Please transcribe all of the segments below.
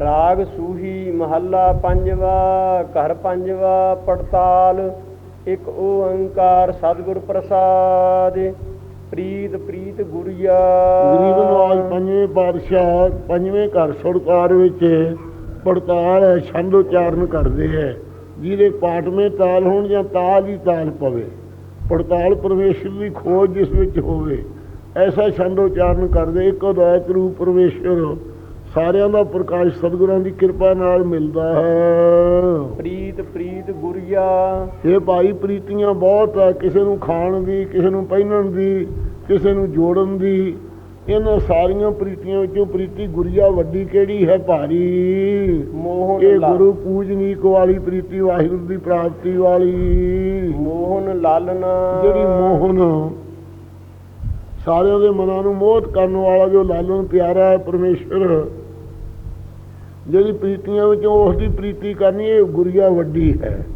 ਰਾਗ ਸੂਹੀ ਮਹੱਲਾ ਪੰਜਵਾ, ਘਰ ਪੰਜਵਾ, ਪੜਤਾਲ, ਇੱਕ ਓੰਕਾਰ ਸਤਿਗੁਰ ਪ੍ਰਸਾਦ, ਪ੍ਰੀਤ ਪ੍ਰੀਤ ਗੁਰੀਆ ਗਰੀਬ ਨਵਾਜ ਪੰਜਵੇਂ ਪਾਤਸ਼ਾਹ, ਪੰਜਵੇਂ ਘਰ ਸਰਕਾਰ ਵਿੱਚ ਪੜਤਾਲ ਹੈ, ਛੰਦ ਉਚਾਰਨ ਕਰਦੇ ਹੈ। ਜਿਹਦੇ ਪਾਠਵੇਂ ਤਾਲ ਹੋਣ ਜਾਂ ਤਾਲ ਹੀ ਤਾਲ ਪਵੇ। ਪੜਤਾਲ ਪਰਮੇਸ਼ਰ ਦੀ ਖੋਜ ਜਿਸ ਵਿੱਚ ਹੋਵੇ, ਐਸਾ ਛੰਦ ਉਚਾਰਨ ਕਰਦੇ ਇੱਕ ਅਦੈਤ ਰੂਪ ਪਰਮੇਸ਼ਰ ਸਾਰਿਆਂ ਦਾ ਪ੍ਰਕਾਸ਼ ਸਤਿਗੁਰਾਂ ਦੀ ਕਿਰਪਾ ਨਾਲ ਮਿਲਦਾ ਹੈ। ਪ੍ਰੀਤ ਪ੍ਰੀਤ ਗੁਰੀਆ। ਇਹ ਭਾਈ ਪ੍ਰੀਤੀਆਂ ਬਹੁਤ ਹੈ ਕਿਸੇ ਨੂੰ ਖਾਣ ਦੀ ਕਿਸੇ ਨੂੰ ਪਹਿਨਣ ਦੀ ਕਿਸੇ ਨੂੰ ਜੋੜਨ ਦੀ। ਇਹਨਾਂ ਸਾਰੀਆਂ ਪ੍ਰੀਤੀਆਂ ਵਿੱਚੋਂ ਪ੍ਰੀਤੀ ਗੁਰੀਆ ਵੱਡੀ ਕਿਹੜੀ ਹੈ ਭਾਰੀ? ਮੋਹਨ ਇਹ ਗੁਰੂ ਪੂਜਨੀਕ ਵਾਲੀ ਪ੍ਰੀਤੀ ਵਾਹਿਗੁਰੂ ਦੀ ਪ੍ਰਾਪਤੀ ਵਾਲੀ। ਮੋਹਨ ਲਾਲਨਾ। ਜਿਹੜੀ ਮੋਹਨ ਸਾਰਿਆਂ ਦੇ ਮਨਾਂ ਨੂੰ ਮੋਹਤ ਕਰਨ ਵਾਲਾ ਜੋ ਲਾਲਨ ਪਿਆਰਾ ਹੈ ਪਰਮੇਸ਼ਰ। ਜਿਹੜੀ ਪ੍ਰੀਤੀਆਂ ਵਿੱਚੋਂ ਉਸ ਦੀ ਪ੍ਰੀਤੀ ਕਰਨੀ ਇਹ ਗੁਰੀਆ ਵੱਡੀ ਹੈ।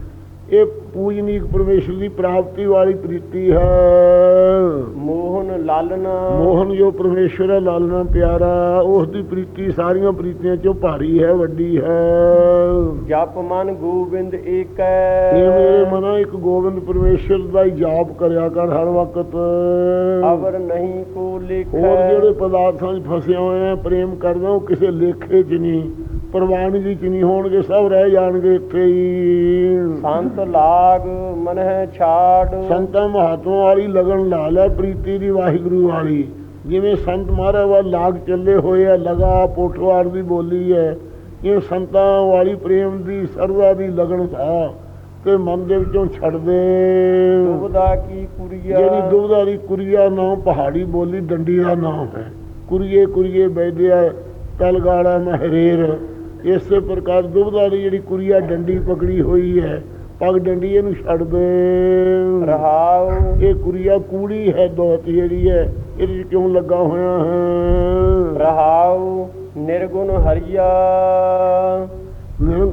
ਇਹ ਪੂਜਨੀਕ ਪਰਮੇਸ਼ਰ ਦੀ ਪ੍ਰਾਪਤੀ ਵਾਲੀ ਪ੍ਰੀਤੀ ਹੈ। ਮੋਹਨ ਲਾਲਨਾ। ਮੋਹਨ ਜੋ ਪਰਮੇਸ਼ਰ ਹੈ ਲਾਲਨਾ ਪਿਆਰਾ ਉਸ ਦੀ ਪ੍ਰੀਤੀ ਸਾਰੀਆਂ ਪ੍ਰੀਤੀਆਂ ਚੋਂ ਭਾਰੀ ਹੈ ਵੱਡੀ ਹੈ। ਜਪ ਮਨ ਗੋਬਿੰਦ ਇਹ ਏਕੈ ਮੇਰੇ ਮਨਾ ਇੱਕ ਗੋਬਿੰਦ ਪਰਮੇਸ਼ਰ ਦਾ ਹੀ ਜਾਪ ਕਰਿਆ ਕਰ ਹਰ ਵਕਤ। ਅਵਰ ਨਹੀਂ ਕੋ ਲਿਖ। ਹੋਰ ਜਿਹੜੇ ਪਦਾਰਥਾਂ 'ਚ ਫਸਿਆ ਹੋਏ ਆ ਪ੍ਰੇਮ ਕਰਦਾ ਉਹ ਕਿਸੇ ਲੇਖੇ 'ਚ ਨਹੀਂ। ਪ੍ਰਵਾਨਗੀ 'ਚ ਨਹੀਂ ਹੋਣਗੇ ਸਭ ਰਹਿ ਜਾਣਗੇ ਇੱਥੇ ਹੀ। ਸੰਤ ਲਾਗ ਮਨਹਿ ਛਾੜ। ਸੰਤਾਂ ਮਹਾਤਮਾ ਵਾਲੀ ਲਗਨ ਲਾ ਲੈ ਪ੍ਰੀਤੀ ਦੀ ਵਾਹਿਗੁਰੂ ਵਾਲੀ। ਜਿਵੇਂ ਸੰਤ ਮਹਾਰਾਜ ਵੱਲ ਲਾਗ ਚੱਲੇ ਹੋਏ ਆ ਲਗਾ ਪੋਠਵਾਰ ਦੀ ਬੋਲੀ ਹੈ ਇਹ ਸੰਤਾਂ ਵਾਲੀ ਪ੍ਰੇਮ ਦੀ ਸਰਦਾ ਦੀ ਲਗਨ ਆ ਤੇ ਮਨ ਦੇ ਵਿੱਚੋਂ ਛੱਡ ਦੇ। ਦੁਬਦਾ ਕੀ ਕੁਰੀਆ। ਜਿਹੜੀ ਦੁਬਦਾ ਦੀ ਕੁਰੀਆ ਨਾਮ ਪਹਾੜੀ ਬੋਲੀ ਡੰਡੀ ਦਾ ਨਾਮ ਹੈ। ਕੁਰੀਏ ਕੁਰੀਏ ਬੈਦਿਆ ਤਲਗਾੜਾ ਮਹਰੇਰ। ਇਸੇ ਪ੍ਰਕਾਰ ਦੁਬਦਾ ਦੀ ਜਿਹੜੀ ਕੁਰੀਆ ਡੰਡੀ ਪਕੜੀ ਹੋਈ ਹੈ। ਪਗ ਡੰਡੀ ਇਹਨੂੰ ਛੱਡ ਦੇ। ਰਹਾਉ ਇਹ ਕੁਰੀਆ ਕੂੜੀ ਹੈ ਦੋਤ ਜਿਹੜੀ ਹੈ ਇਹਦੇ 'ਚ ਕਿਉਂ ਲੱਗਾ ਹੋਇਆ ਹੈ? ਰਹਾਉ ਨਿਰਗੁਣ ਹਰੀਆ।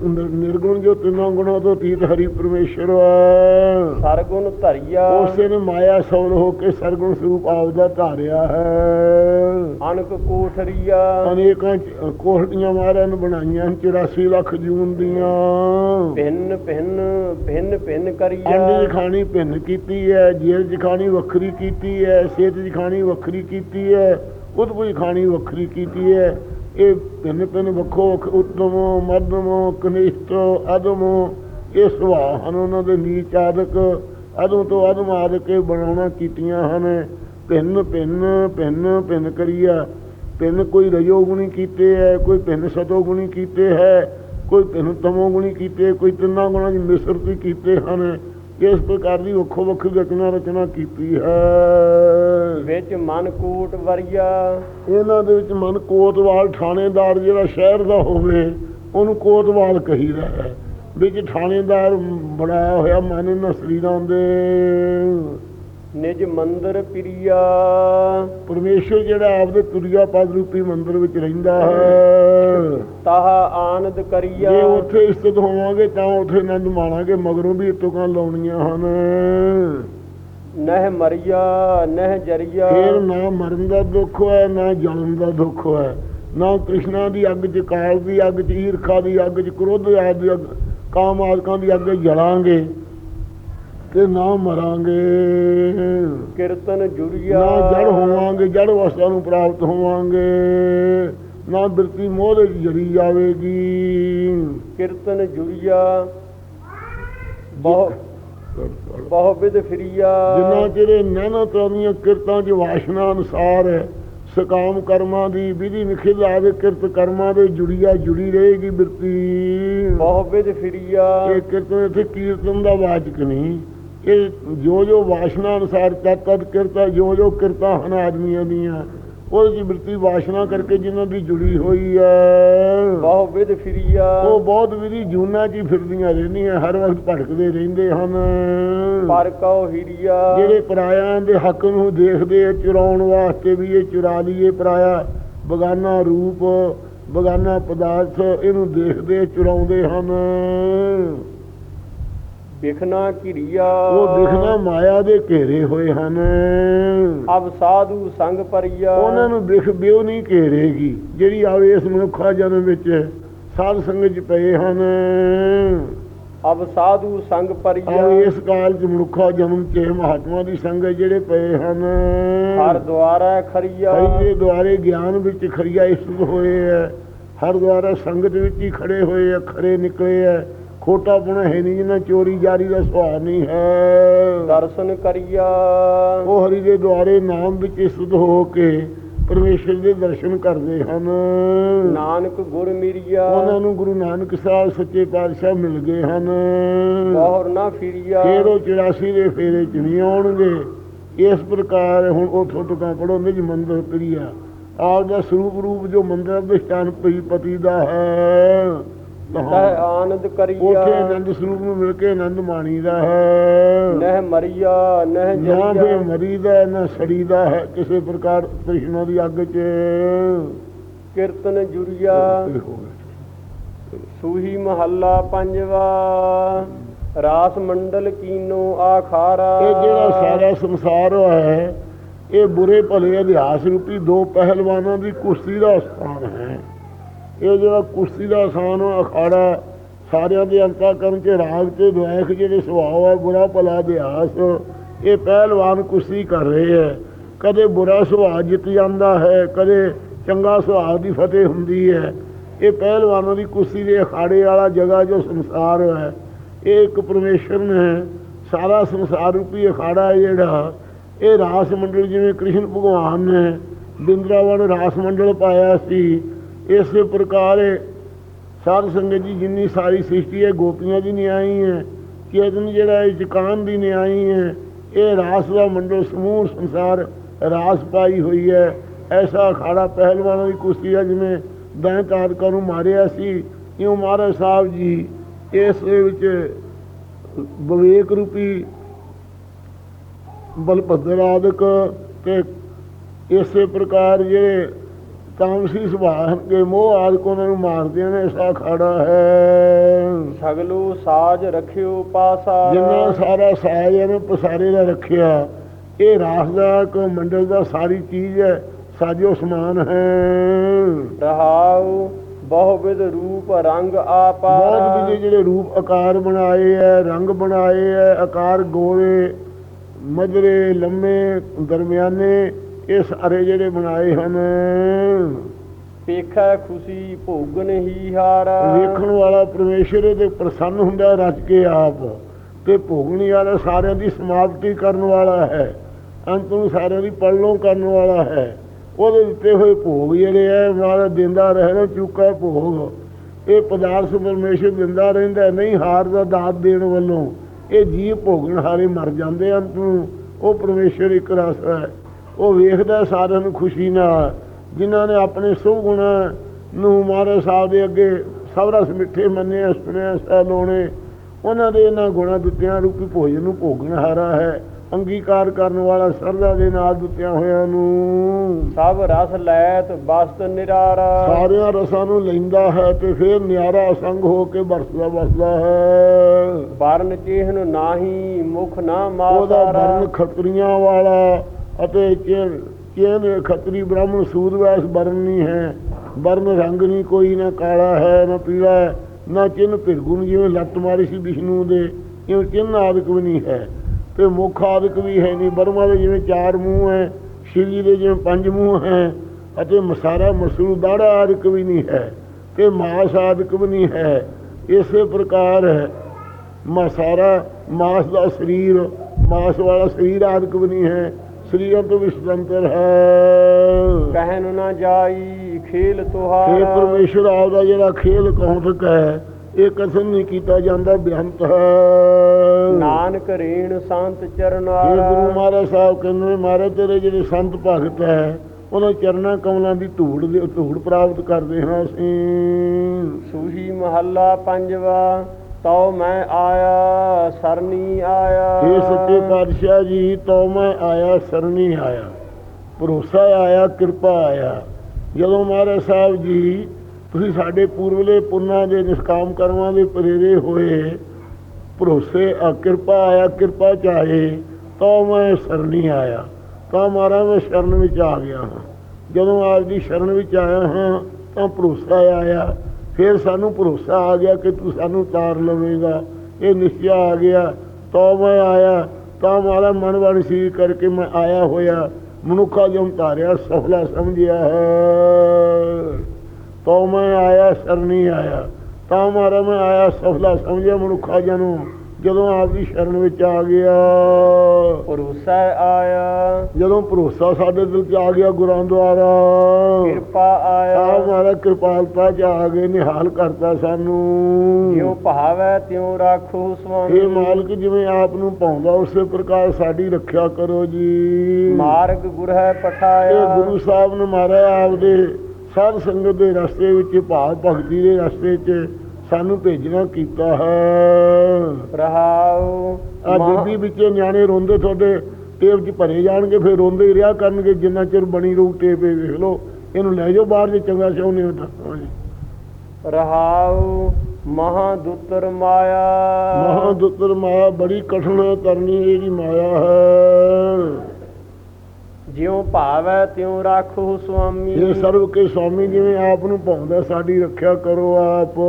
ਨਿਰਗੁਣ ਜੋ ਤਿੰਨਾਂ ਗੁਣਾਂ ਤੋਂ ਤੀਤ ਹਰੀ ਪਰਮੇਸ਼ਰ ਸਰਗੁਣ ਧਰੀਆ। ਉਸੇ ਨੇ ਮਾਇਆ ਸੌਲ ਹੋ ਕੇ ਸਰਗੁਣ ਸਰੂਪ ਆਪਦਾ ਧਾਰਿਆ ਹੈ। ਅਨਕ ਕੋਠਰੀਆ। ਅਨੇਕਾਂ ਕੋਹੜੀਆਂ ਮਹਾਰਾਜ ਨੇ ਬਣਾਈਆਂ ਹਨ 84 ਲੱਖ ਜੂਨ ਦੀਆਂ। ਭਿੰਨ ਭਿੰਨ ਭਿੰਨ ਭਿੰਨ ਕਰੀਆ। ਅੰਡੇ ਦੀ ਖਾਣੀ ਭਿੰਨ ਕੀਤੀ ਹੈ ਜੇਲ ਦੀ ਖਾਣੀ ਵੱਖਰੀ ਕੀਤੀ ਹੈ ਸਿਹਤ ਦੀ ਖਾਣੀ ਵੱਖਰੀ ਕੀਤੀ ਹੈ ਉਦਭੁਜ ਖਾਣੀ ਵੱਖਰੀ ਕੀਤੀ ਹੈ। ਇਹ ਤਿੰਨ ਤਿੰਨ ਵੱਖੋ ਵੱਖ ਉਤਮ, ਮਧਮ, ਕਨਿਸ਼ਟ, ਅਦਮ, ਇਹ ਸੁਭਾਅ ਹਨ ਉਹਨਾਂ ਦੇ ਨੀਚ ਆਦਿਕ। ਅਦਮ ਤੋਂ ਅਦਮ ਆਦਿਕ ਇਹ ਬਣਾਉਣਾ ਕੀਤੀਆਂ ਹਨ। ਭਿੰਨ ਭਿੰਨ ਭਿੰਨ ਭਿੰਨ ਕਰੀਆ। ਭਿੰਨ ਕੋਈ ਰਜੋਗੁਣੀ ਕੀਤੇ ਹੈ, ਕੋਈ ਭਿੰਨ ਸਤੋਗੁਣੀ ਕੀਤੇ ਹੈ, ਕੋਈ ਭਿੰਨ ਤਮੋਗੁਣੀ ਕੀਤੇ, ਕੋਈ ਤਿੰਨਾਂ ਗੁਣਾਂ ਦੀ ਮਿਸ਼ਰਤੀ ਕੀਤੇ ਹਨ। ਇਸ ਪ੍ਰਕਾਰ ਦੀ ਵੱਖੋ ਵੱਖਰੀ ਰਚਨਾ ਰਚਨਾ ਕੀਤੀ ਹੈ। ਵਿੱਚ ਮਨ ਕੋਟ ਵਰੀਆ ਇਹਨਾਂ ਦੇ ਵਿੱਚ ਮਨ ਕੋਤਵਾਲ ਥਾਣੇਦਾਰ ਜਿਹੜਾ ਸ਼ਹਿਰ ਦਾ ਹੋਵੇ ਉਹਨੂੰ ਕੋਤਵਾਲ ਕਹੀਦਾ ਹੈ। ਵਿੱਚ ਥਾਣੇਦਾਰ ਬਣਾਇਆ ਹੋਇਆ ਮਨ ਇਹਨਾਂ ਸਰੀਰਾਂ ਦੇ। ਨਿਜ ਮੰਦਰ ਪ੍ਰਿਆ। ਪਰਮੇਸ਼ਰ ਜਿਹੜਾ ਆਪਦੇ ਤੁਰਿਆ ਪਦ ਰੂਪੀ ਮੰਦਰ ਵਿੱਚ ਰਹਿੰਦਾ ਹੈ। ਤਾਹਾ ਆਨੰਦ ਕਰੀਆ। ਜੇ ਉੱਥੇ ਇਸਤਤ ਹੋਵਾਂਗੇ ਤਾਂ ਉੱਥੇ ਆਨੰਦ ਮਾਣਾਂਗੇ ਮਗਰੋਂ ਵੀ ਤੁਕਾਂ ਲਾਉਣੀਆਂ ਹਨ। ਨਹਿ ਮਰੀਆ ਨਹਿ ਜਰੀਆ। ਫੇਰ ਨਾ ਮਰਨ ਦਾ ਦੁੱਖ ਹੈ ਨਾ ਜਨਮ ਦਾ ਦੁੱਖ ਹੈ ਨਾ ਕ੍ਰਿਸ਼ਨਾ ਦੀ ਅੱਗ ਚ ਕਾਲ ਦੀ ਅੱਗ ਚ ਈਰਖਾ ਦੀ ਅੱਗ ਚ ਕ੍ਰੋਧ ਆਦਿ ਦੀ ਅੱਗ ਕਾਮ ਆਦਿਕਾਂ ਦੀ ਅੱਗ ਜਲਾਂਗੇ। ਤੇ ਨਾ ਮਰਾਂਗੇ। ਕੀਰਤਨ ਜੁਰੀਆ ਨਾ ਜੜ ਹੋਵਾਂਗੇ ਜੜ ਅਵਸਥਾ ਨੂੰ ਪ੍ਰਾਪਤ ਹੋਵਾਂਗੇ। ਨਾ ਬਿਰਤੀ ਮੋਹ ਦੇ ਜੜੀ ਜਾਵੇਗੀ। ਕੀਰਤਨ ਜੁਰੀਆ ਬਹੁ ਬਹੁ ਵਿਦ ਫਿਰੀਆ। ਜਿੰਨਾ ਚਿਰ ਨਾਨਾ ਤਰ੍ਹਾਂ ਦੀਆਂ ਕਿਰਤਾਂ 'ਚ ਵਾਸ਼ਨਾ ਅਨੁਸਾਰ ਹੈ ਸਕਾਮ ਕਰਮਾਂ ਦੀ ਵਿਧੀ ਨਿਖਿਲ ਆਵੇ ਕਿਰਤ ਕਰਮਾਂ ਦੇ ਜੁੜੀਆ ਜੁੜੀ ਰਹੇਗੀ ਬਿਰਤੀ। ਬਹੁ ਵਿਦ ਫਿਰੀਆ। ਇਹ ਕੀਰਤਨ ਇੱਥੇ ਕੀਰਤਨ ਦਾ ਵਾਚਕ ਨਹੀਂ ਇਹ ਜੋ ਜੋ ਵਾਸ਼ਨਾ ਅਨੁਸਾਰ ਤਤ ਤਤ ਕਿਰਤਾ ਜੋ ਜੋ ਕਿਰਤਾ ਹਨ ਆਦਮੀਆਂ ਦੀਆਂ ਉਹਦੀ ਦੀ ਬਿਰਤੀ ਵਾਸ਼ਨਾ ਕਰਕੇ ਜਿਨ੍ਹਾਂ ਦੀ ਜੁੜੀ ਹੋਈ ਹੈ ਬਹੁ ਵਿਦ ਫਿਰੀਆ। ਉਹ ਬਹੁਤ ਵਿਧੀ ਜੂਨਾ 'ਚ ਹੀ ਫਿਰਦੀਆਂ ਰਹਿੰਦੀਆਂ ਹਰ ਵਕਤ ਭਟਕਦੇ ਰਹਿੰਦੇ ਹਨ। ਪਰ ਕਉ ਹੀਰੀਆ। ਜਿਹੜੇ ਪਰਾਇਆਂ ਦੇ ਹੱਕ ਨੂੰ ਦੇਖਦੇ ਆ ਚੁਰਾਉਣ ਵਾਸਤੇ ਵੀ ਇਹ ਚੁਰਾ ਲਈਏ ਪਰਾਇਆ। ਬਗਾਨਾ ਰੂਪ ਬਗਾਨਾ ਪਦਾਰਥ ਇਹਨੂੰ ਦੇਖਦੇ ਚੁਰਾਉਂਦੇ ਹਨ। ਬਿਖਨਾ ਕਿਰਿਆ ਉਹ ਦਿਖਣਾ ਮਾਇਆ ਦੇ ਘੇਰੇ ਹੋਏ ਹਨ। ਅਬ ਸਾਧੂ ਸੰਗ ਪਰਿਆ ਉਹਨਾਂ ਨੂੰ ਦਿਖ ਬਿਉ ਨਹੀਂ ਘੇਰੇਗੀ ਜਿਹੜੀ ਆਵੇ ਇਸ ਮਨੁੱਖਾ ਜਨਮ ਵਿੱਚ ਸਾਧ ਸੰਗਤ ਚ ਪਏ ਹਨ। ਅਬ ਸਾਧੂ ਸੰਗ ਪਰਿਆ ਇਸ ਕਾਲ ਚ ਮਨੁੱਖਾ ਜਨਮ ਚ ਮਹਾਤਮਾ ਦੀ ਸੰਗਤ ਜਿਹੜੇ ਪਏ ਹਨ। ਹਰ ਦੁਆਰਾ ਖਰੀਆ। ਦੇ ਦੁਆਰੇ ਗਿਆਨ ਵਿੱਚ ਖਰੀਆ ਇਸਤ ਹੋਏ ਹੈ। ਹਰ ਦੁਆਰਾ ਸੰਗਤ ਵਿੱਚ ਹੀ ਖੜੇ ਹੋਏ ਆ ਖਰੇ ਨਿਕਲੇ ਹੈ। ਖੋਟਾ ਪੁਣਾ ਹੈ ਨਹੀਂ ਜਿਹਨਾਂ ਚੋਰੀ ਜਾਰੀ ਦਾ ਸੁਭਾਅ ਨਹੀਂ ਹੈ। ਦਰਸ਼ਨ ਕਰੀਆ। ਉਹ ਹਰੀ ਦੇ ਦੁਆਰੇ ਨਾਮ ਵਿੱਚ ਇਸਤ ਹੋ ਕੇ ਪਰਮੇਸ਼ਰ ਦੇ ਦਰਸ਼ਨ ਕਰਦੇ ਹਨ। ਨਾਨਕ ਗੁਰ ਮਿਰਿਆ। ਉਹਨਾਂ ਨੂੰ ਗੁਰੂ ਨਾਨਕ ਸਾਹਿਬ ਸੱਚੇ ਪਾਤਸ਼ਾਹ ਮਿਲ ਗਏ ਹਨ। ਬਹੁਰ ਨਾ ਫਿਰਿਆ। ਫੇਰ ਉਹ 84 ਦੇ ਫੇਰੇ ਚ ਨਹੀਂ ਆਉਣਗੇ। ਇਸ ਪ੍ਰਕਾਰ ਹੁਣ ਉਥੋਂ ਤੁਕਾਂ ਪੜੋ ਨਿਜ ਮੰਦਰ ਪ੍ਰਿਆ ਆਪ ਦਾ ਸਰੂਪ ਰੂਪ ਜੋ ਮੰਦਰ ਅਧਿਸ਼ਟਾਨ ਪਈ ਪਤੀ ਦਾ ਹੈ। ਤਹ ਆਨੰਦ ਉਥੇ ਕਰੀਆ ਆਨੰਦ ਸਰੂਪ ਨੂੰ ਮਿਲ ਕੇ ਆਨੰਦ ਮਾਣੀਦਾ ਹੈ। ਨਹਿ ਮਰੀਆ ਨਹਿ ਨਾ ਫੇ ਜਰੀਆ ਮਰੀਦਾ ਨਾ ਸੜੀਦਾ ਹੈ ਕਿਸੇ ਪ੍ਰਕਾਰ ਤ੍ਰਿਸ਼ਨਾ ਦੀ ਅੱਗ 'ਚ। ਕੀਰਤਨ ਜੁਰੀਆ। ਸੂਹੀ ਮਹੱਲਾ ਪੰਜਵਾ। ਰਾਸ ਮੰਡਲ ਕੀਨੋ ਆਖਾਰਾ। ਇਹ ਜਿਹੜਾ ਸਾਰਾ ਸੰਸਾਰ ਹੈ ਇਹ ਬੁਰੇ ਭਲੇ ਇਤਿਹਾਸ ਰੂਪੀ ਦੋ ਪਹਿਲਵਾਨਾਂ ਦੀ ਕੁਸ਼ਤੀ ਦਾ ਸਥਾਨ ਹੈ। ਇਹ ਜਿਹੜਾ ਕੁਸ਼ਤੀ ਦਾ ਆਸਾਨ ਹੈ, ਅਖਾੜਾ ਸਾਰਿਆਂ ਦੇ ਅੰਕਾ ਕਰਨ ਚ ਰਾਗ ਤੇ ਦੁਆਇਕ ਜਿਹੜੇ ਸੁਭਾਅ ਹੈ ਬੁਰਾ ਭਲਾ ਇਤਿਹਾਸ ਇਹ ਪਹਿਲਵਾਨ ਕੁਸ਼ਤੀ ਕਰ ਰਹੇ ਹੈ ਕਦੇ ਬੁਰਾ ਸੁਭਾਅ ਜਿੱਤ ਜਾਂਦਾ ਹੈ ਕਦੇ ਚੰਗਾ ਸੁਭਾਅ ਦੀ ਫਤਿਹ ਹੁੰਦੀ ਹੈ। ਇਹ ਪਹਿਲਵਾਨਾਂ ਦੀ ਕੁਸ਼ਤੀ ਦੇ ਅਖਾੜੇ ਵਾਲਾ ਜਗ੍ਹਾ ਜੋ ਸੰਸਾਰ ਹੈ ਇਹ ਇੱਕ ਪਰਮੇਸ਼ਰ ਨੇ ਸਾਰਾ ਸੰਸਾਰ ਰੂਪੀ ਅਖਾੜਾ ਹੈ ਜਿਹੜਾ। ਇਹ ਰਾਸ ਮੰਡਲ ਜਿਵੇਂ ਕ੍ਰਿਸ਼ਨ ਭਗਵਾਨ ਨੇ ਬਿੰਦਰਾਵਨ ਰਾਸ ਮੰਡਲ ਪਾਇਆ ਸੀ ਇਸੇ ਪ੍ਰਕਾਰ ਇਹ ਸਾਧ ਸੰਗਤ ਜੀ ਜਿੰਨੀ ਸਾਰੀ ਸ੍ਰਿਸ਼ਟੀ ਹੈ, ਗੋਪੀਆਂ ਦੀ ਨਿਆਈ ਹੈ, ਚੇਤਨ ਜਿਹੜਾ ਇਹ ਜਕਾਨ ਦੀ ਨਿਆਈ ਹੈ, ਇਹ ਰਾਸ ਦਾ ਮੰਡਲ ਸਮੂਹ ਸੰਸਾਰ ਰਾਸ ਪਾਈ ਹੋਈ ਹੈ। ਐਸਾ ਅਖਾੜਾ ਪਹਿਲਵਾਨਾਂ ਦੀ ਕੁਸ਼ਤੀ ਹੈ ਜਿਵੇਂ ਦੈਂਤ ਆਦਿਕਾਂ ਨੂੰ ਮਾਰਿਆ ਸੀ। ਇਉਂ ਮਹਾਰਾਜ ਸਾਹਿਬ ਜੀ ਇਸ ਵਿੱਚ ਵਿਵੇਕ ਰੂਪੀ ਬਲਭੱਦਰ ਆਦਿਕ ਤੇ ਇਸੇ ਪ੍ਰਕਾਰ ਜਿਹੜੇ ਤਾਮਸੀ ਸੁਭਾਅ ਕਿ ਮੋਹ ਆਦਿਕ ਉਹਨਾਂ ਨੂੰ ਮਾਰਦੇ ਨੇ ਐਸਾ ਅਖਾੜਾ ਹੈ। ਸਗਲੋ ਸਾਜ ਰਖਿਓ ਪਾਸਾ ਜਿੰਨਾ ਸਾਰਾ ਸਾਜ ਇਹਨੇ ਪਸਾਰੇ ਦਾ ਰੱਖਿਆ। ਇਹ ਰਾਸ ਦਾ ਇੱਕ ਮੰਡਲ ਦਾ ਸਾਰੀ ਚੀਜ਼ ਹੈ ਸਾਜੋ ਸਮਾਨ ਹੈ। ਰਹਾਉ ਬਹੁ ਵਿਧ ਰੂਪ ਰੰਗ ਆਪਾਰ। ਬਹੁਤ ਵੀ ਜਿਹੜੇ ਰੂਪ ਆਕਾਰ ਬਣਾਏ ਹੈ ਰੰਗ ਬਣਾਏ ਹੈ ਆਕਾਰ ਗੋਲੇ ਮਧਰੇ ਲੰਮੇ ਦਰਮਿਆਨੇ ਇਹ ਸਾਰੇ ਜਿਹੜੇ ਬਣਾਏ ਹਨ। ਪੇਖੈ ਖੁਸ਼ੀ ਭੋਗਨ ਹੀ ਹਾਰ। ਵੇਖਣ ਵਾਲਾ ਪਰਮੇਸ਼ਰ ਇਹਦੇ ਪ੍ਰਸੰਨ ਹੁੰਦਾ ਰਚ ਕੇ ਆਪ। ਤੇ ਭੋਗਣੀ ਵਾਲਾ ਸਾਰਿਆਂ ਦੀ ਸਮਾਪਤੀ ਕਰਨ ਵਾਲਾ ਹੈ। ਅੰਤ ਨੂੰ ਸਾਰਿਆਂ ਦੀ ਪੜਲੋਂ ਕਰਨ ਵਾਲਾ ਹੈ। ਉਹਦੇ ਦਿੱਤੇ ਹੋਏ ਭੋਗ ਜਿਹੜੇ ਹੈ ਮਾਰਾ ਦਿੰਦਾ ਰਹਿਣਾ ਚੁੱਕਾ ਭੋਗ। ਇਹ ਪਦਾਰਥ ਪਰਮੇਸ਼ਰ ਦਿੰਦਾ ਰਹਿੰਦਾ ਨਹੀਂ ਹਾਰ ਦਾ ਦਾਤ ਦੇਣ ਵੱਲੋਂ। ਇਹ ਜੀਵ ਭੋਗਣ ਹਾਰੇ ਮਰ ਜਾਂਦੇ ਅੰਤ ਨੂੰ ਉਹ ਪਰਮੇਸ਼ਰ ਇੱਕ ਰਸ ਹੈ। ਉਹ ਵੇਖਦਾ ਸਾਰਿਆਂ ਨੂੰ ਖੁਸ਼ੀ ਨਾਲ ਜਿਨ੍ਹਾਂ ਨੇ ਆਪਣੇ ਸੁਭ ਗੁਣਾਂ ਨੂੰ ਮਹਾਰਾਜ ਸਾਹਿਬ ਦੇ ਅੱਗੇ ਸਭ ਰਸ ਮਿੱਠੇ ਮੰਨੇ ਸੁਣਿਆ ਸਹਿ ਲੋਣੇ ਉਹਨਾਂ ਦੇ ਇਹਨਾਂ ਗੁਣਾਂ ਦਿੱਤਿਆਂ ਰੂਪੀ ਭੋਜਨ ਨੂੰ ਭੋਗਣ ਹਾਰਾ ਹੈ। ਅੰਗੀਕਾਰ ਕਰਨ ਵਾਲਾ ਸਰਦਾ ਦੇ ਨਾਲ ਦਿੱਤਿਆਂ ਹੋਇਆਂ ਨੂੰ। ਸਭ ਰਸ ਲੈਤ ਬਸਤ ਨਿਰਾਰਾ। ਸਾਰਿਆਂ ਰਸਾਂ ਨੂੰ ਲੈਂਦਾ ਹੈ ਤੇ ਫਿਰ ਨਿਆਰਾ ਸੰਗ ਹੋ ਕੇ ਵਰਸਦਾ ਵਸਦਾ ਹੈ। ਵਰਨ ਚਿਹਨ ਨਾਹੀ ਮੁਖ ਨਾ ਉਹਦਾ ਮਾਸਾਰਾ। ਵਰਨ ਖਤਰੀਆਂ ਵਾਲਾ ਅਤੇ ਚੇਨ ਚੇਨ ਖਤਰੀ ਬ੍ਰਾਹਮਣ ਸੂਦ ਵੈਸ ਨਹੀਂ ਹੈ। ਵਰਨ ਰੰਗ ਨਹੀਂ ਕੋਈ ਨਾ ਕਾਲਾ ਹੈ ਨਾ ਪੀਲਾ ਹੈ, ਨਾ ਚਿੰਨ ਭਿਰਗੁਣ ਜਿਵੇਂ ਲੱਤ ਮਾਰੀ ਸੀ ਵਿਸ਼ਨੂੰ ਦੇ ਇਉਂ ਚਿੰਨ ਆਦਿਕ ਵੀ ਨਹੀਂ ਹੈ। ਤੇ ਮੁੱਖ ਆਦਿਕ ਵੀ ਹੈ ਨਹੀਂ। ਬਰਮਾ ਦੇ ਜਿਵੇਂ ਚਾਰ ਮੂੰਹ ਹੈ ਸ਼ਿਵਜੀ ਦੇ ਜਿਵੇਂ ਪੰਜ ਮੂੰਹ ਹੈ ਅਤੇ ਮਸਾਰਾ ਮਸਰੂ ਦਾੜਾ ਆਦਿਕ ਵੀ ਨਹੀਂ ਹੈ ਤੇ ਮਾਸ ਆਦਿਕ ਵੀ ਨਹੀਂ ਹੈ। ਇਸੇ ਪ੍ਰਕਾਰ ਹੈ ਮਸਾਰਾ ਮਾਸ ਦਾ ਸਰੀਰ ਮਾਸ ਵਾਲਾ ਸਰੀਰ ਆਦਿਕ ਵੀ ਨਹੀਂ ਹੈ ਸਰੀਰਾਂ ਤੋਂ ਵੀ ਸੁਤੰਤਰ ਹੈ। ਕਹਿਨ ਨਾ ਜਾਈ ਖੇਲ ਇਹ ਤੁਹਾਰਾ ਪਰਮੇਸ਼ਰ ਆਪ ਦਾ ਜਿਹੜਾ ਖੇਲ ਕੌਤਕ ਹੈ ਇਹ ਕਥਨ ਨਹੀਂ ਕੀਤਾ ਜਾਂਦਾ ਬੇਅੰਤ ਹੈ। ਨਾਨਕ ਰੇਣ ਸੰਤ ਇਹ ਚਰਨਾਰਾ ਗੁਰੂ ਮਹਾਰਾਜ ਸਾਹਿਬ ਕਹਿੰਦੇ ਨੇ ਮਹਾਰਾਜ ਤੇਰੇ ਜਿਹੜੇ ਸੰਤ ਭਗਤ ਹੈ ਉਹਨਾਂ ਚਰਨਾਂ ਕਮਲਾਂ ਦੀ ਧੂੜ ਦੇ ਧੂੜ ਪ੍ਰਾਪਤ ਕਰਦੇ ਹਾਂ ਅਸੀਂ। ਸੂਹੀ ਮਹੱਲਾ ਪੰਜਵਾ। ਤਉ ਮੈਂ ਆਇਆ, ਸਰਨੀ ਆਇਆ। ਇਹ ਸੱਚੇ ਪਾਤਸ਼ਾਹ ਜੀ ਤੋਂ ਮੈਂ ਆਇਆ, ਸਰਨੀ ਆਇਆ। ਭਰੋਸਾ ਆਇਆ, ਕਿਰਪਾ ਆਇਆ। ਜਦੋਂ ਮਹਾਰਾਜ ਸਾਹਿਬ ਜੀ, ਤੁਸੀਂ ਸਾਡੇ ਪੂਰਵਲੇ ਪੁੰਨਾਂ ਦੇ ਨਿਸ਼ਕਾਮ ਕਰਮਾਂ ਦੇ ਪ੍ਰੇਰੇ ਹੋਏ, ਭਰੋਸੇ ਆ, ਕਿਰਪਾ ਆਇਆ, ਕਿਰਪਾ ਚਾਹੇ ਤਾਂ ਮੈਂ ਸਰਨੀ ਆਇਆ। ਤਾਂ ਮਾਰਾ ਮੈਂ ਸ਼ਰਨ ਵਿੱਚ ਆ ਗਿਆ ਹਾਂ। ਜਦੋਂ ਆਪ ਦੀ ਸ਼ਰਨ ਵਿੱਚ ਆਇਆ ਹਾਂ, ਤਾਂ ਭਰੋਸਾ ਆਇਆ। ਫਿਰ ਸਾਨੂੰ ਭਰੋਸਾ ਆ ਗਿਆ ਕਿ ਤੂੰ ਸਾਨੂੰ ਤਾਰ ਲਵੇਂਗਾ। ਇਹ ਨਿਸ਼ਚੈ ਆ ਗਿਆ। ਤਾਂ ਮੈਂ ਆਇਆ। ਤਾਂ ਮਾਰਾ ਮਨ ਵਾਲੀ ਸੀ ਕਰਕੇ ਮੈਂ ਆਇਆ ਹੋਇਆ। ਮਨੁੱਖਾ ਜਮ ਤਾਰਿਆ ਸਫਲਾ ਸਮਝਿਆ ਹੈ। ਤਾਂ ਮੈਂ ਆਇਆ, ਸਰਨੀ ਆਇਆ। ਤਾਂ ਮਾਰਾ ਮੈਂ ਆਇਆ, ਸਫਲਾ ਸਮਝਿਆ ਮਨੁੱਖਾ ਜਨੂੰ। ਜਦੋਂ ਆਪ ਦੀ ਸ਼ਰਨ ਵਿੱਚ ਆ ਗਿਆ। ਭਰੋਸਾ ਆਇਆ। ਜਦੋਂ ਭਰੋਸਾ ਸਾਡੇ ਦਿਲ 'ਚ ਆ ਗਿਆ ਗੁਰਾਂ ਦੁਆਰਾ। ਕਿਰਪਾ ਆਇਆ। ਮਾਰਾ ਕਿਰਪਾਲਤਾ 'ਚ ਆ ਗਏ ਨਿਹਾਲ ਕਰਤਾ ਸਾਨੂੰ। ਜਿਉ ਭਾਵੈ ਤਿਉ ਰਾਖੋ ਸੁਆਮੀ ਇਹ ਮਾਲਕ ਜਿਵੇਂ ਆਪ ਨੂੰ ਪਾਉਂਦਾ ਉਸੇ ਪ੍ਰਕਾਰ ਸਾਡੀ ਰੱਖਿਆ ਕਰੋ ਜੀ। ਮਾਰਗ ਗੁਰ ਹੈ ਇਹ ਪਠਾਇਆ ਗੁਰੂ ਸਾਹਿਬ ਨੇ ਮਾਰਾ ਆਪਦੇ ਸਾਧ ਸੰਗਤ ਦੇ ਰਸਤੇ ਵਿੱਚ ਭਾਵ ਭਗਤੀ ਦੇ ਰਸਤੇ 'ਚ ਸਾਨੂੰ ਭੇਜਣਾ ਕੀਤਾ ਹੈ। ਰਹਾਉ ਆ ਬੀਬੀ ਵਿੱਚ ਨਿਆਣੇ ਰੋਂਦੇ ਤੁਹਾਡੇ ਟੇਪ 'ਚ ਭਰੇ ਜਾਣਗੇ ਫਿਰ ਰੋਂਦੇ ਹੀ ਰਿਹਾ ਕਰਨਗੇ ਜਿੰਨਾ ਚਿਰ ਬਣੀ ਰਹੂ ਟੇਪ ਇਹ ਵੇਖ ਲਓ। ਇਹਨੂੰ ਲੈ ਜਾਓ ਬਾਹਰ ਜੇ ਚੰਗਾ ਚਾਹੁੰਦੇ ਹੋ ਤਾਂ ਰਹਾਉ ਮਹਾ ਦੁਤਰ ਮਾਇਆ। ਮਹਾਦੁੱਤਰ ਮਾਇਆ ਬੜੀ ਕਠਿਨ ਕਰਨੀ ਇਹਦੀ ਮਾਇਆ ਹੈ। ਜਿਉ ਭਾਵੈ ਤਿਉ ਰਾਖੋ ਸੁਆਮੀ। ਇਹ ਸਰਵ ਕੇ ਸਵਾਮੀ ਜਿਵੇਂ ਆਪ ਨੂੰ ਪਾਉਂਦਾ ਸਾਡੀ ਰੱਖਿਆ ਕਰੋ ਆਪ।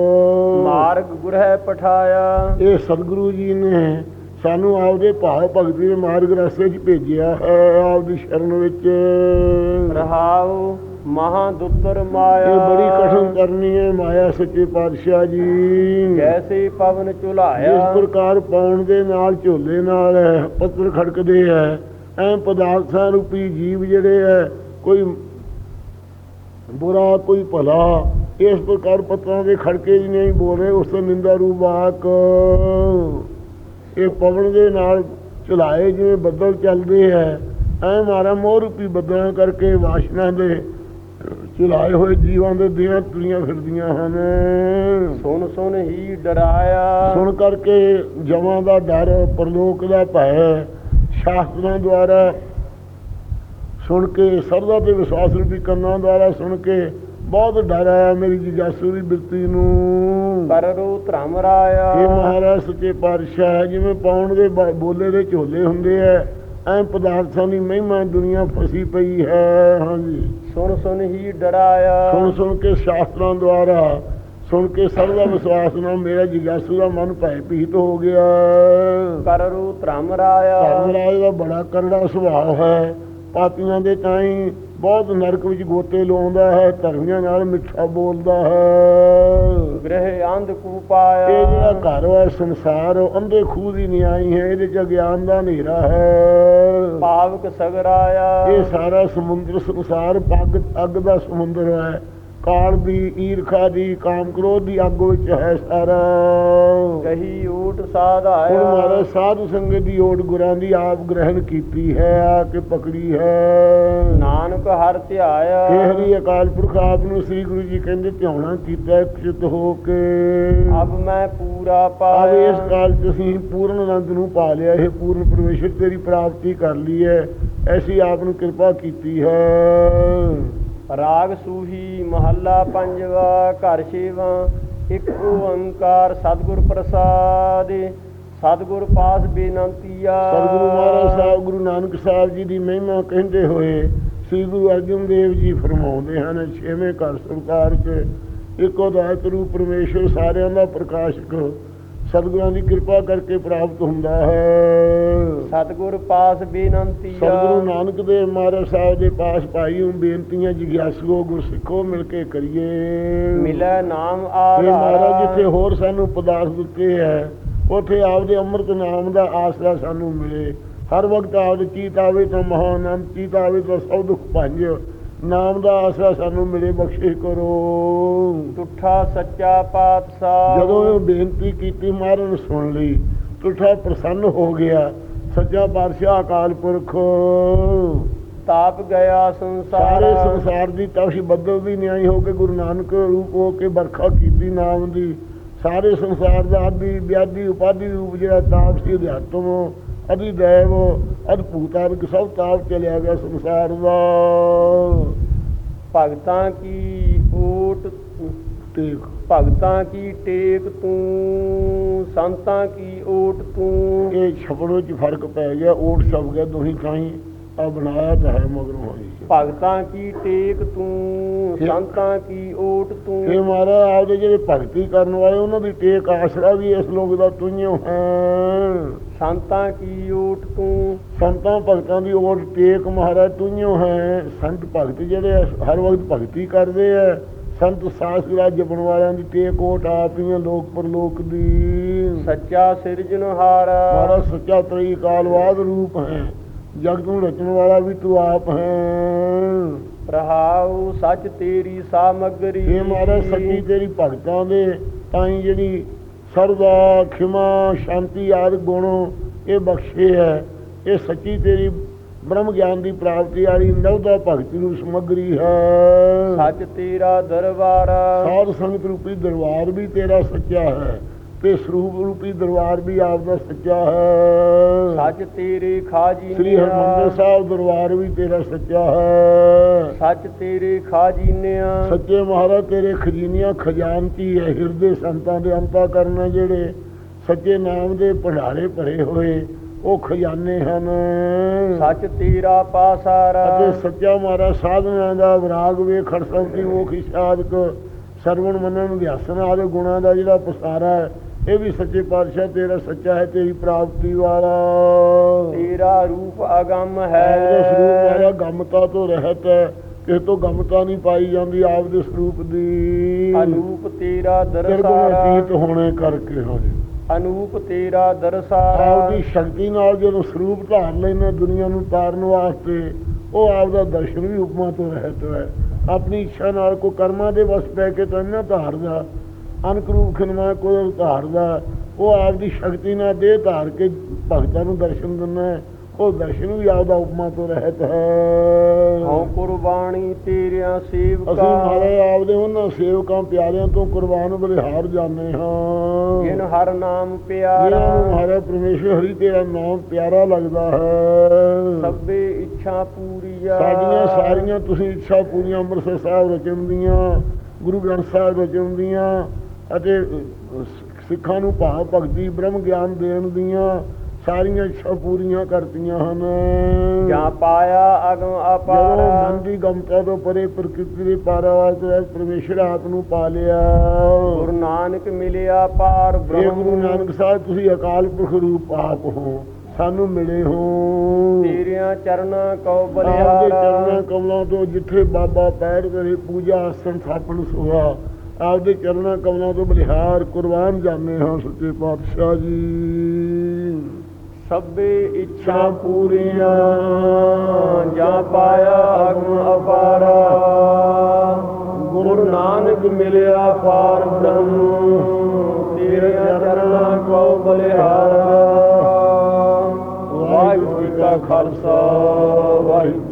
ਮਾਰਗ ਗੁਰ ਹੈ ਪਠਾਇਆ। ਇਹ ਸਤਿਗੁਰੂ ਜੀ ਨੇ ਸਾਨੂੰ ਆਪਦੇ ਭਾਵ ਭਗਤੀ ਦੇ ਮਾਰਗ ਰਸਤੇ 'ਚ ਭੇਜਿਆ ਹੈ ਆਪਦੀ ਸ਼ਰਨ ਵਿੱਚ। ਰਹਾਉ ਮਹਾ ਦੁਤਰ ਮਾਇਆ। ਇਹ ਬੜੀ ਕਠਿਨ ਕਰਨੀ ਹੈ ਮਾਇਆ ਸੱਚੇ ਪਾਤਸ਼ਾਹ ਜੀ। ਜੈਸੇ ਪਵਨ ਜਿਸ ਚੁਲਾਇਆ ਪ੍ਰਕਾਰ ਪਾਉਣ ਦੇ ਨਾਲ ਝੋਲੇ ਨਾਲ ਪੱਤਰ ਖੜਕਦੇ ਹੈ ਐ ਪਦਾਰਥਾਂ ਰੂਪੀ ਜੀਵ ਜਿਹੜੇ ਹੈ ਕੋਈ ਬੁਰਾ ਕੋਈ ਭਲਾ ਇਸ ਪ੍ਰਕਾਰ ਪੱਤਰਾਂ ਦੇ ਖੜਕੇ ਹੀ ਨਹੀਂ ਬੋਲ ਰਹੇ ਉਸ ਤੋਂ ਨਿੰਦਾ ਰੂਪ ਵਾਕ ਇਹ ਪਵਨ ਦੇ ਨਾਲ ਚਲਾਏ ਜਿਵੇਂ ਬੱਦਲ ਚੱਲਦੇ ਹੈ ਐ ਮਾਰਾ ਮੋਹ ਰੂਪੀ ਬੱਦਲਾਂ ਕਰਕੇ ਵਾਸ਼ਨਾ ਦੇ ਚਲਾਏ ਹੋਏ ਜੀਵਾਂ ਦੇ ਦੀਆਂ ਤੁਰੀਆਂ ਫਿਰਦੀਆਂ ਹਨ। ਸੁਨ ਸੁਨ ਹੀ ਡਰਾਇਆ। ਸੁਣ ਕਰਕੇ ਜਮਾਂ ਦਾ ਡਰ ਪਰਲੋਕ ਦਾ ਭੈ ਸ਼ਾਸਤਰਾਂ ਦੁਆਰਾ ਸੁਣ ਕੇ ਸਰਦਾ ਤੇ ਵਿਸ਼ਵਾਸ ਰੂਪੀ ਕੰਨਾਂ ਦੁਆਰਾ ਸੁਣ ਕੇ ਬਹੁਤ ਡਰ ਆਇਆ ਮੇਰੀ ਜਿਗਾਸੂ ਦੀ ਬਿਰਤੀ ਨੂੰ। ਕਰੋ ਧਰਮ ਰਾਇਆ ਇਹ ਮਹਾਰਾਜ ਸੱਚੇ ਪਾਤਸ਼ਾਹ ਜਿਵੇਂ ਪਾਉਣ ਦੇ ਬੋਲੇ ਦੇ ਝੋਲੇ ਹੁੰਦੇ ਐ ਐ ਪਦਾਰਥਾਂ ਦੀ ਮਹਿਮਾ ਦੁਨੀਆ ਫਸੀ ਪਈ ਹੈ। ਹਾਂਜੀ। ਸੁਨ ਸੁਨ ਹੀ ਡਰਾਇਆ। ਸੁਣ ਸੁਣ ਕੇ ਸ਼ਾਸਤਰਾਂ ਦੁਆਰਾ ਸੁਣ ਕੇ ਸਰਦਾ ਵਿਸ਼ਵਾਸ ਨਾਲ ਮੇਰਾ ਜਿਗਾਸੂ ਦਾ ਮਨ ਭੈ ਭੀਤ ਹੋ ਗਿਆ। ਕਰੋ ਧਰਮ ਰਾਇਆ। ਧਰਮਰਾਜ ਦਾ ਬੜਾ ਕਰੜਾ ਸੁਭਾਅ ਹੈ। ਪਾਪੀਆਂ ਦੇ ਤਾਈਂ ਬਹੁਤ ਨਰਕ ਵਿੱਚ ਗੋਤੇ ਲਾਉਂਦਾ ਹੈ ਧਰਮੀਆਂ ਨਾਲ ਮਿੱਠਾ ਬੋਲਦਾ ਹੈ। ਗ੍ਰਹਿ ਅੰਧ ਕੂ ਇਹ ਜਿਹੜਾ ਘਰ ਹੈ ਸੰਸਾਰ ਉਹ ਅੰਧੇ ਖੂਹ ਦੀ ਨਿਆਈ ਹੈ ਇਹਦੇ ਚ ਗਿਆਨ ਦਾ ਹਨੇਰਾ ਹੈ। ਪਾਵਕ ਸਗਰਾਇਆ। ਇਹ ਸਾਰਾ ਸਮੁੰਦਰ ਸੰਸਾਰ ਪੱਗ ਅੱਗ ਦਾ ਸਮੁੰਦਰ ਹੈ। ਕਾਲ ਦੀ ਈਰਖਾ ਦੀ ਕਾਮ ਕ੍ਰੋਧ ਦੀ ਅੱਗ ਵਿੱਚ ਹੈ ਸਾਰਾ। ਕਹੀ ਊਟ ਹੁਣ ਸਾਧਾਇਆ ਮਹਾਰਾਜ ਸਾਧੂ ਸੰਗਤ ਦੀ ਓਟ ਗੁਰਾਂ ਦੀ ਆਪ ਗ੍ਰਹਿਣ ਕੀਤੀ ਹੈ ਆ ਕੇ ਪਕੜੀ ਹੈ। ਨਾਨਕ ਹਰ ਧਿਆਇਆ। ਇਹ ਹਰੀ ਅਕਾਲ ਪੁਰਖ ਆਪ ਨੂੰ ਸ੍ਰੀ ਗੁਰੂ ਜੀ ਕਹਿੰਦੇ ਧਿਆਉਣਾ ਕੀਤਾ ਚਿਤ ਹੋ ਕੇ। ਅਬ ਮੈਂ ਪੂਰਾ ਆਵੇ ਇਸ ਪਾਇਆ ਕਾਲ ਅਸੀਂ ਪੂਰਨ ਆਨੰਦ ਨੂੰ ਪਾ ਲਿਆ ਇਹ ਪੂਰਨ ਪਰਮੇਸ਼ਰ ਤੇਰੀ ਪ੍ਰਾਪਤੀ ਕਰ ਲਈ ਹੈ ਐਸੀ ਆਪ ਨੂੰ ਕਿਰਪਾ ਕੀਤੀ ਹੈ। ਰਾਗ ਸੂਹੀ ਮਹੱਲਾ ਪੰਜਵਾ, ਘਰ ਛੇਵਾਂ, ਇੱਕ ਓੰਕਾਰ ਸਤਿਗੁਰ ਪ੍ਰਸਾਦ, ਸਤਿਗੁਰ ਪਾਸ ਬੇਨੰਤੀਆ ਸਤਿਗੁਰੂ ਮਹਾਰਾਜ ਸਾਹਿਬ, ਗੁਰੂ ਨਾਨਕ ਸਾਹਿਬ ਜੀ ਦੀ ਮਹਿਮਾ ਕਹਿੰਦੇ ਹੋਏ, ਸ੍ਰੀ ਗੁਰੂ ਅਰਜਨ ਦੇਵ ਜੀ ਫਰਮਾਉਂਦੇ ਹਨ, ਛੇਵੇਂ ਘਰ ਸੰਸਾਰ 'ਚ ਇੱਕੋ ਦਾਇਤ ਰੂਪ ਪਰਮੇਸ਼ਰ ਸਾਰਿਆਂ ਦਾ ਪ੍ਰਕਾਸ਼ਕ ਸਤਿਗੁਰਾਂ ਦੀ ਕਿਰਪਾ ਕਰਕੇ ਪ੍ਰਾਪਤ ਹੁੰਦਾ ਹੈ। ਸਤਿਗੁਰ ਪਾਸ ਬੇਨੰਤੀਆ ਸਤਿਗੁਰੂ ਨਾਨਕ ਦੇਵ ਮਹਾਰਾਜ ਸਾਹਿਬ ਦੇ ਪਾਸ ਪਾਈ ਹੂੰ ਬੇਨਤੀਆਂ ਜਿਗਿਆਸੂਓ ਗੁਰਸਿੱਖੋ ਮਿਲ ਕੇ ਕਰੀਏ। ਮਿਲੈ ਨਾਮ ਇਹ ਮਹਾਰਾਜ ਜਿੱਥੇ ਆਧਾਰਾ ਹੋਰ ਸਾਨੂੰ ਪਦਾਰਥ ਦਿੱਤੇ ਹੈ ਉਥੇ ਆਪਦੇ ਅੰਮ੍ਰਿਤ ਨਾਮ ਦਾ ਆਸਰਾ ਸਾਨੂੰ ਮਿਲੇ। ਹਰ ਵਕਤ ਆਪਦੇ ਚੀਤ ਆਵੇ ਤਾਂ ਮਹਾਨਾਮ ਚੀਤ ਆਵੇ ਤਾਂ ਸਭ ਦੁੱਖ ਭੰਜ। ਨਾਮ ਦਾ ਆਸਰਾ ਸਾਨੂੰ ਮਿਲੇ ਬਖਸ਼ਿਸ਼ ਕਰੋ। ਤੁਠਾ ਸੱਚਾ ਪਾਤਸ਼ਾਹ। ਜਦੋਂ ਇਹ ਬੇਨਤੀ ਕੀਤੀ ਮਹਾਰਾਜ ਸੁਣ ਲਈ ਤੁਠਾ ਪ੍ਰਸੰਨ ਹੋ ਗਿਆ ਸੱਚਾ ਪਾਤਸ਼ਾਹ ਅਕਾਲ ਪੁਰਖ। ਤਾਪ ਗਿਆ ਸਾਰੇ ਸੰਸਾਰ ਸੰਸਾਰ ਦੀ ਤਵਸ਼ ਬੱਦਲ ਦੀ ਨਿਆਈ ਹੋ ਕੇ ਗੁਰੂ ਨਾਨਕ ਰੂਪ ਹੋ ਕੇ ਵਰਖਾ ਕੀਤੀ ਨਾਮ ਦੀ। ਸਾਰੇ ਸੰਸਾਰ ਦਾ ਆਦਿ ਵਿਆਦੀ ਉਪਾਦੀ ਰੂਪ ਜਿਹੜਾ ਤਾਪ ਸੀ ਅਧਿਆਤਮ ਅਧਿ ਦੇਵ ਅਦਭੂਤ ਆਦਿਕ ਸਭ ਤਾਪ ਚਲਿਆ ਗਿਆ ਸੰਸਾਰ ਦਾ। ਭਗਤਾਂ ਕੀ ਓਟ ਤੇ ਭਗਤਾਂ ਕੀ ਟੇਕ ਤੂੰ? ਸੰਤਾਂ ਕੀ ਓਟ ਤੂੰ? ਇਹ ਛਪੜੋ ਚ ਫ਼ਰਕ ਪੈ ਗਿਆ ਓਟ ਛਪ ਗਿਆ ਦੋਹੀ ਥਾਈ ਆ ਬਣਾਇਆ ਤਾਂ ਹੈ ਮਗਰੋਂ ਹੋਈ। ਭਗਤਾਂ ਕੀ ਟੇਕ ਤੂੰ? ਇਹ- ਸੰਤਾਂ ਕੀ ਓਟ ਇਹ ਤੂੰ ਮਹਾਰਾਜ ਆਪਦੇ ਜਿਹੜੇ ਭਗਤੀ ਕਰਨ ਵਾਲੇ ਉਹਨਾਂ ਦੀ ਟੇਕ ਆਸਰਾ ਵੀ ਇਸ ਲੋਕ ਦਾ ਤੁਈਓ ਹੈ। ਸੰਤਾਂ ਕੀ ਓਟ ਤੂੰ? ਸੰਤਾਂ ਭਗਤਾਂ ਦੀ ਓਟ ਟੇਕ ਮਹਾਰਾਜ ਤੁਈਓ ਹੈ ਸੰਤ ਭਗਤ ਜਿਹੜੇ ਹਰ ਵਕਤ ਭਗਤੀ ਕਰਦੇ ਆ। ਸੰਤ ਸਾਸ ਵਿਰਾਜ ਜਪਣ ਵਾਲਿਆਂ ਦੀ ਟੇਕ ਓਟ ਆਪ ਹੀ ਹੈ ਲੋਕ ਪਰਲੋਕ ਦੀ। ਸੱਚਾ ਸਿਰਜਣਹਾਰ ਮਹਾਰਾਜ ਸੱਚਾ ਤਰੀ ਕਾਲਵਾਦ ਰੂਪ ਹੈ। ਜਗਤ ਨੂੰ ਰਚਣ ਵਾਲਾ ਵੀ ਤੂੰ ਆਪ ਹੈ। ਰਹਾਉ ਸੱਚ ਤੇਰੀ ਸਾਮਗਰੀ। ਇਹ ਮਹਾਰਾਜ ਸੱਚੀ ਤੇਰੀ ਭਗਤਾਂ ਦੇ ਤਾਂ ਜਿਹੜੀ ਸਰਦਾ ਖਿਮਾ ਸ਼ਾਂਤੀ ਆਦਿ ਗੁਣ ਇਹ ਬਖਸ਼ੇ ਹੈ। ਇਹ ਸੱਚੀ ਤੇਰੀ ਬ੍ਰਹਮ ਗਿਆਨ ਦੀ ਪ੍ਰਾਪਤੀ ਵਾਲੀ ਨਵਦਾ ਭਗਤੀ ਨੂੰ ਸਮਗਰੀ ਹੈ। ਸੱਚ ਤੇਰਾ ਦਰਬਾਰ। ਸਾਧ ਸੰਗਤ ਰੂਪੀ ਦਰਬਾਰ ਵੀ ਤੇਰਾ ਸੱਚਾ ਹੈ। ਤੇ ਸਰੂਪ ਰੂਪੀ ਦਰਬਾਰ ਵੀ ਆਪ ਦਾ ਸੱਚਾ ਹੈ। ਸੱਚ ਤੇਰੇ ਖਾਜੀ ਸ੍ਰੀ ਹਰਿਮੰਦਰ ਸਾਹਿਬ ਦਰਬਾਰ ਵੀ ਤੇਰਾ ਸੱਚਾ ਹੈ। ਸੱਚ ਤੇਰੇ ਖਾਜੀਨਿਆ ਸੱਚੇ ਮਹਾਰਾਜ ਤੇਰੇ ਖਜ਼ਾਨੀਆਂ ਖਜ਼ਾਨਚੀ ਹੈ ਹਿਰਦੇ ਸੰਤਾਂ ਦੇ ਅੰਤਾ ਕਰਨਾ ਜਿਹੜੇ ਸੱਚੇ ਨਾਮ ਦੇ ਭੰਡਾਰੇ ਭਰੇ ਹੋਏ ਉਹ ਖਜ਼ਾਨੇ ਹਨ। ਸੱਚ ਤੇਰਾ ਪਾਸਾਰ। ਅਤੇ ਸੱਚਾ ਮਹਾਰਾਜ ਸਾਧਨਾ ਦਾ ਵਿਰਾਗ ਵੇ ਖੜਸਮ ਕੀ ਮੋਖ ਸਾਧਕ ਸਰਵਣ ਮੰਨਣ ਵਿਆਸਨ ਆਦੇ ਗੁਣਾਂ ਦਾ ਜਿਹੜਾ ਪਸਾਰਾ ਹੈ ਇਹ ਵੀ ਸੱਚੇ ਪਾਤਸ਼ਾਹ ਤੇਰਾ ਸੱਚਾ ਹੈ ਤੇਰੀ ਪ੍ਰਾਪਤੀ ਵਾਲਾ। ਤੇਰਾ ਰੂਪ ਅਗੰਮ ਆਪਦੇ ਸਰੂਪ ਹੈ ਵਾਲਾ ਗਮਤਾ ਤੋਂ ਰਹਿਤ ਹੈ ਕਿਸੇ ਤੋਂ ਗਮਤਾ ਨਹੀਂ ਪਾਈ ਜਾਂਦੀ ਆਪਦੇ ਸਰੂਪ ਦੀ। ਅਨੂਪ ਤੇਰਾ ਤੇਰੇ ਦਰਸਾਰ ਅਤੀਤ ਹੋਣੇ ਕਰਕੇ ਹੋ ਜੀ ਅਨੂਪ ਤੇਰਾ ਦਰਸਾਰ। ਆਪਦੀ ਸ਼ਕਤੀ ਨਾਲ ਜਦੋਂ ਸਰੂਪ ਧਾਰ ਲੈਣਾ ਦੁਨੀਆ ਨੂੰ ਤਾਰਨ ਵਾਸਤੇ ਉਹ ਆਪਦਾ ਦਰਸ਼ਨ ਵੀ ਉਪਮਾ ਤੋਂ ਰਹਿਤ ਹੈ। ਆਪਣੀ ਇੱਛਾ ਨਾਲ ਕੋ ਕਰਮਾਂ ਦੇ ਵਸ ਪੈ ਕੇ ਤਾਂ ਨਾ ਧਾਰਦਾ। ਅਨਕਰੂਪ ਖਿਨਮਾ ਕੋਈ ਧਾਰਦਾ ਉਹ ਆਪਦੀ ਸ਼ਕਤੀ ਨਾਲ ਦੇਹ ਧਾਰ ਕੇ ਭਗਤਾਂ ਨੂੰ ਦਰਸ਼ਨ ਦਿੰਦਾ। ਉਹ ਦਰਸ਼ਨ ਵੀ ਆਪਦਾ ਉਪਮਾ ਤੋਂ ਰਹਿਤ ਹੈ। ਹਉ ਕੁਰਬਾਨੀ ਤੇਰਿਆਂ ਅਸੀਂ ਸੇਵਕਾ ਮਹਾਰਾਜ ਆਪਦੇ ਉਹਨਾਂ ਸੇਵਕਾਂ ਪਿਆਰਿਆਂ ਤੋਂ ਕੁਰਬਾਨ ਬਲਿਹਾਰ ਜਾਂਦੇ ਹਾਂ। ਜਿਨ ਹਰ ਨਾਮ ਪਿਆਰਾ। ਮਹਾਰਾਜ ਪਰਮੇਸ਼ਰ ਹਰੀ ਤੇਰਾ ਨਾਮ ਪਿਆਰਾ ਲੱਗਦਾ ਹੈ। ਸਭੇ ਇੱਛਾ ਪੂਰੀਆ। ਸਾਡੀਆਂ ਸਾਰੀਆਂ ਤੁਸੀਂ ਇੱਛਾ ਪੂਰੀਆਂ ਅੰਮ੍ਰਿਤਸਰ ਸਾਹਿਬ ਰਚਣ ਦੀਆਂ ਗੁਰੂ ਗ੍ਰੰਥ ਸਾਹਿਬ ਰਚਣ ਦੀਆਂ ਅਤੇ ਸਿੱਖਾਂ ਨੂੰ ਭਾਵ ਭਗਤੀ ਬ੍ਰਹਮ ਗਿਆਨ ਦੇਣ ਦੀਆਂ ਸਾਰੀਆਂ ਇੱਛਾ ਪੂਰੀਆਂ ਕਰਤੀਆਂ ਹਨ। ਜਾਂ ਪਾਇਆ ਅਗਮ ਅਪਾਰ। ਮਨ ਦੀ ਗਮਤਾ ਤੋਂ ਪਰੇ ਪ੍ਰਕਿਰਤੀ ਦੇ ਪਾਰਾਵਾਰ ਤੋਂ ਪਰਮੇਸ਼ਰ ਆਪ ਨੂੰ ਪਾ ਲਿਆ। ਗੁਰੂ ਨਾਨਕ ਮਿਲਿਆ ਪਾਰ ਇਹ ਗੁਰੂ ਬ੍ਰਹਮ ਨਾਨਕ ਸਾਹਿਬ ਤੁਸੀਂ ਅਕਾਲ ਪੁਰਖ ਰੂਪ ਆਪ ਹੋ। ਸਾਨੂੰ ਮਿਲੇ ਹੋ। ਤੇਰਿਆਂ ਚਰਨਾਂ ਕਉ ਬਲਿਹਾਰ ਚਰਨਾਂ ਕਮਲਾਂ ਤੋਂ ਜਿੱਥੇ ਬਾਬਾ ਪੈਰ ਕਰੇ ਪੂਜਾ ਆਸਣ ਥਾਪਣ ਸੁਹਾ। ਆਪਦੇ ਚਰਨਾਂ ਕਮਲਾਂ ਤੋਂ ਬਲਿਹਾਰ ਕੁਰਬਾਨ ਜਾਂਦੇ ਹਾਂ ਸੱਚੇ ਪਾਤਸ਼ਾਹ ਜੀ। ਸਭੇ ਇੱਛਾ ਪੂਰੀਆਂ ਜਾਂ ਪਾਇਆ ਅਗਮ ਅਪਾਰ। ਗੁਰੂ ਨਾਨਕ ਮਿਲਿਆ ਪਾਰ ਬ੍ਰਹਮ ਤੇਰਿਆਂ ਚਰਨਾਂ ਕਉ ਬਲਿਹਾਰ। ਵਾਹਿਗੁਰੂ ਜੀ ਕਾ ਖਾਲਸਾ ਵਾਹਿਗੁਰੂ ਕੀ